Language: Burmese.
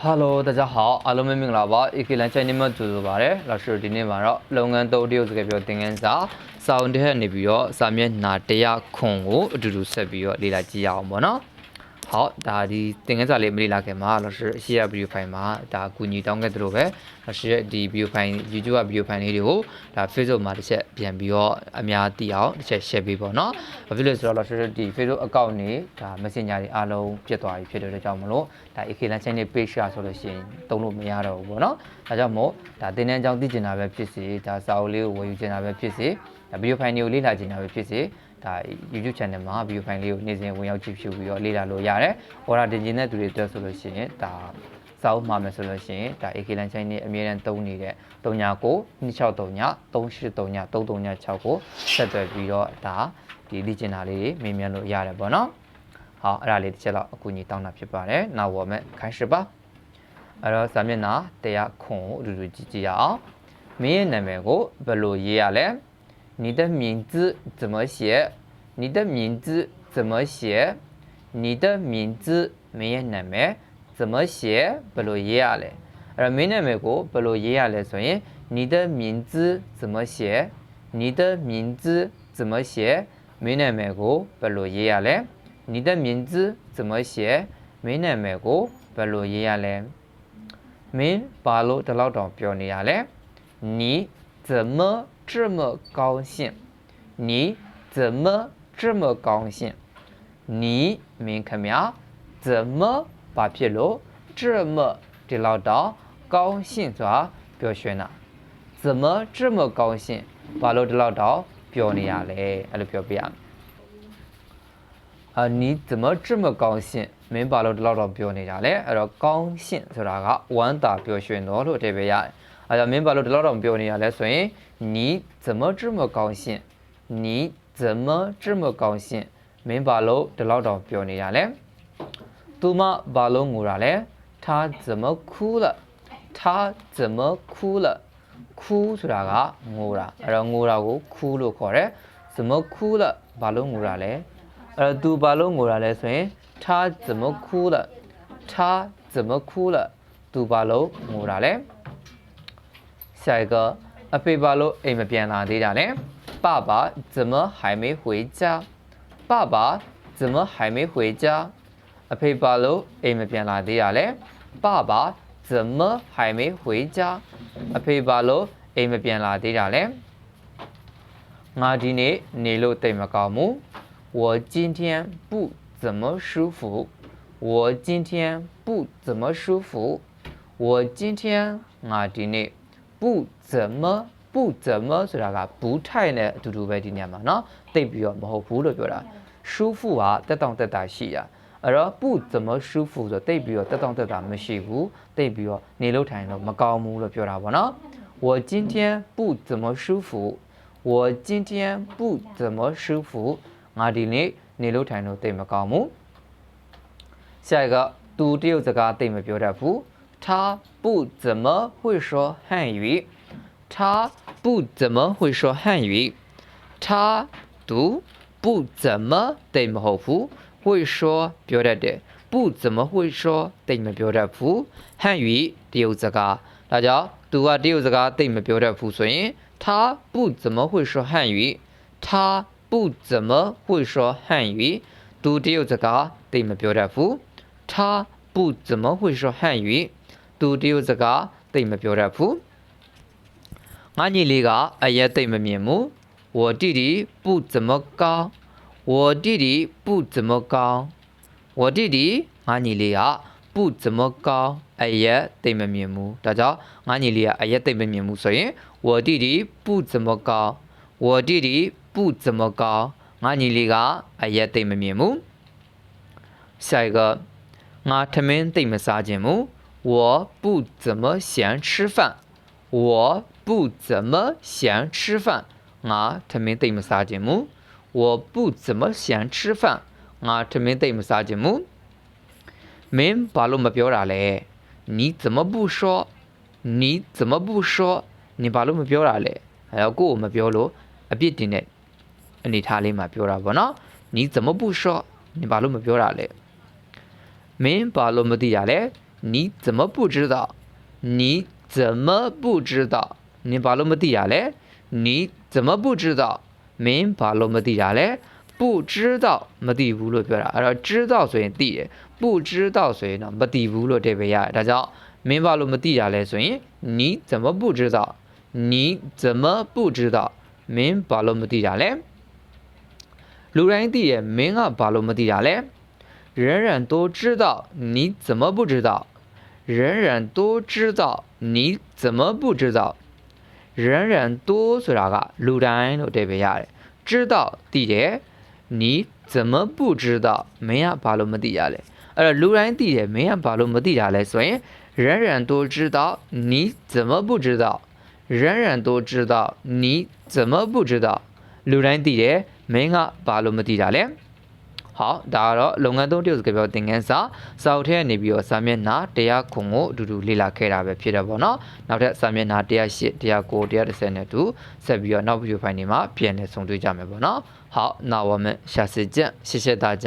哈喽，大家好，အားလုံးပဲမင်္ဂလာပါ။ AK လန်ချိုင်းနေမှာကြိုဆိုပါရစေ။လာရှိဒီနေ့မှာတော့လုပ်ငန်းသုံးတရုပ်စကားပြောသင်ခန်းစာစာအုပ်တစ်ထက်နေပြီးတော့စာမျက်နှာ100ခွန်ကိုအတူတူဆက်ပြီးတော့လေ့လာကြည့်ရအောင်ပေါ့နော်။ ဟောဒါဒီသင်ခန်းစာလေးမလေ့လာခင်မှာလာရှိအရှိရဗီဒီယိုဖိုင်မှာဒါအကူအညီတောင်းခဲ့သလိုပဲလာရှိရဲ့ဒီဗီဒီယိုဖိုင် YouTube ကဗီဒီယိုဖိုင်လေးတွေကိုဒါ Facebook မှာတစ်ချက်ပြန်ပြီးတော့အများသိအောင်တစ်ချက် share ပေးပေါ့နော်။ဘာဖြစ်လို့လဲဆိုတော့လာရှိဒီ Facebook account နေဒါ Messenger တွေအားလုံးပြတ်သွားပြီဖြစ်တဲ့အတွက်ကြောင့်မလို့ဒါ AK လန်ချိုင်းနေ page ရဆိုလို့ရှိရင်တုံးလို့မရတော့ဘူးပေါ့နော်။ဒါကြောင့်မို့ဒါသင်တန်းကြောင်းသိကျင်တာပဲဖြစ်စေဒါစာအုပ်လေးကိုဝယ်ယူကျင်တာပဲဖြစ်စေဒါဗီဒီယိုဖိုင်တွေကိုလေ့လာကျင်တာပဲဖြစ်စေ ဒါ YouTube channel မှာဗီဒီယိုဖိုင်လေးကိုနေ့စဉ်ဝင်ရောက်ကြည့်ရှုပြီးတော့လေ့လာလို့ရတယ်။ order တင်ကျင်တဲ့သူတွေအတွက်ဆိုလို့ရှိရင်ဒါစာအုပ်မှာမယ်ဆိုလို့ရှိရင်ဒါ AK လန်ချိုင်းနေအမြဲတမ်းသုံးနေတဲ့39 2639 383 336ကိုဆက်သွယ်ပြီးတော့ဒါဒီလေ့ကျင့်တာလေးတွေမြင်မြန်လို့ရတယ်ပေါ့နော်။ဟောအဲ့ဒါလေးတစ်ချက်တော့အကူအညီတောင်းတာဖြစ်ပါတယ်။နောက်ဝမယ်ခိုင်းရှိပါ။အဲ့တော့စာမျက်နှာတရားခွန်ကိုအတူတူကြည့်ကြည့်ရအောင်။မင်းရဲ့နာမည်ကိုဘယ်လိုရေးရလဲ။ 你的名字怎么写？你的名字怎么写？你的名字မင်းရဲ့နာမည်怎么写ဘယ်လိုရေးရလဲအဲ့တော့မင်းနာမည်ကိုဘယ်လိုရေးရလဲဆိုရင်你的名字怎么写你的名字怎么写မင်းနာမည်ကိုဘယ်လိုရေးရလဲ你的名字怎么写မင်းနာမည်ကိုဘယ်လိုရေးရလဲမင်းဘာလို့ဒီလောက်တောင်ပြောနေရလဲ你 怎么这么高兴？你怎么这么高兴？你明看没怎么把皮罗这么的老道高兴做表宣呢？怎么这么高兴？把老的唠叨表你呀嘞，还是表不呀？啊，你怎么这么高兴？没把了的唠叨表你呀嘞？还是高兴是哪个？问答表宣罗罗这边呀。 အဓိပ္ပာယ်ရတယ်အဲ့တော့မင်းဘာလို့ဒီလောက်တော့ပြောနေရလဲဆိုရင်你怎么这么高兴你怎么这么高兴မင်းဘာလို့ဒီလောက်တော့ပြောနေရလဲသူမဘာလို့ငိုတာလဲ他怎么哭了他怎么哭了哭ဆိုတာကငိုတာအဲ့တော့ငိုတာကို哭လို့ခေါ်တယ်怎么哭了ဘာလို့ငိုတာလဲအဲ့တော့ तू ဘာလို့ငိုတာလဲဆိုရင်他怎么哭了他怎么哭了 तू ဘာလို့ငိုတာလဲ 下一个，阿贝巴罗哎么变哪的呀嘞？爸爸怎么还没回家？爸爸怎么还没回家？阿贝巴罗哎么变哪的呀嘞？爸爸怎么还没回家？阿贝巴罗哎么变哪的呀嘞？阿迪尼尼路对么高木？我今天不怎么舒服。我今天不怎么舒服。我今天阿迪尼。 不怎么不怎么ဆိုတာကဘူးထိုင်နဲ့အတူတူပဲဒီနေရာမှာเนาะတိတ်ပြီးတော့မဟုတ်ဘူးလို့ပြောတာ舒服ကတက်တောင့်တက်တာရှိတာအဲ့တော့不怎么舒服ဆိုတိတ်ပြီးတော့တက်တောင့်တက်တာမရှိဘူးတိတ်ပြီးတော့နေလို့ထိုင်လို့မကောင်းဘူးလို့ပြောတာပေါ့နော်我今天不怎么舒服我今天不怎么舒服ငါဒီနေ့နေလို့ထိုင်လို့တိတ်မကောင်းဘူး下一个သူတရုတ်စကားတိတ်မပြောတတ်ဘူး 他不怎么会说汉语，他不怎么会说汉语，他读不怎么对么好服，会说表达的。不怎么会说对么表达服，汉语丢这个，大家都啊丢这个对么表达服，所以他不怎么会说汉语，他不怎么会说汉语，读丢这个对么表达服，他不怎么会说汉语。 သူတရုတ်စကားတိတ်မပြောတတ်ဘူးငါညီလေးကအရက်တိတ်မမြင်ဘူး我弟弟不怎么高我弟弟不怎么高我弟弟ငါညီလေးက不怎么高အရက်တိတ်မမြင်ဘူးဒါကြောင့်ငါညီလေးကအရက်တိတ်မမြင်ဘူးဆိုရင်我弟弟不怎么高我弟弟不怎么高ငါညီလေးကအရက်တိတ်မမြင်ဘူး下一个ငါထမင်းတိတ်မစားခြင်းဘူး 我不怎么想吃饭。我不怎么想吃饭。我他妈对么啥节目？我不怎么想吃饭。我他妈对么啥节目？们把路么表达嘞？你怎么不说？你怎么不说？你把路么表达嘞？还要过我们表路啊？别听嘞，你他嘞嘛表达不呢？你怎么不说？你把路么表达嘞？们把路么对呀嘞？你怎么不知道？你怎么不知道？你把那么地亚嘞？你怎么不知道？明把罗摩地亚嘞？不知道没地无路表达，知道所以地，不知道所以呢没地无路这边呀，大家明白了没地下来所以你怎么不知道？你怎么不知道？明白了没地下来？路人地也明啊，把路没地下来。人人都知道你怎么不知道人人都知道你怎么不知道人人都ဆိုတာကလူတိုင်းလို့တပည့်ရတယ်知道သိတယ်你怎么不知道မင်းကဘာလို့မသိရလဲအဲ့တော့လူတိုင်းသိတယ်မင်းကဘာလို့မသိတာလဲဆိုရင်人人都知道你怎么不知道人人都知道你怎么不知道လူတိုင်းသိတယ်မင်းကဘာလို့မသိတာလဲ ဟောဒါကတော့လုပ်ငန်းသုံးတရုပ်စကားပြောသင်ခန်းစာစာအုပ်ထဲကနေပြီးတော့စာမျက်နှာ100ခုကိုအတူတူလေ့လာခဲ့တာပဲဖြစ်တယ်ပေါ့နော်နောက်ထပ်စာမျက်နှာ108 109 110နဲ့တူဆက်ပြီးတော့နောက်ဗီဒီယိုဖိုင်တွေမှာပြန်လည်ဆုံတွေ့ကြမယ်ပေါ့နော်好那我们下次见谢谢大家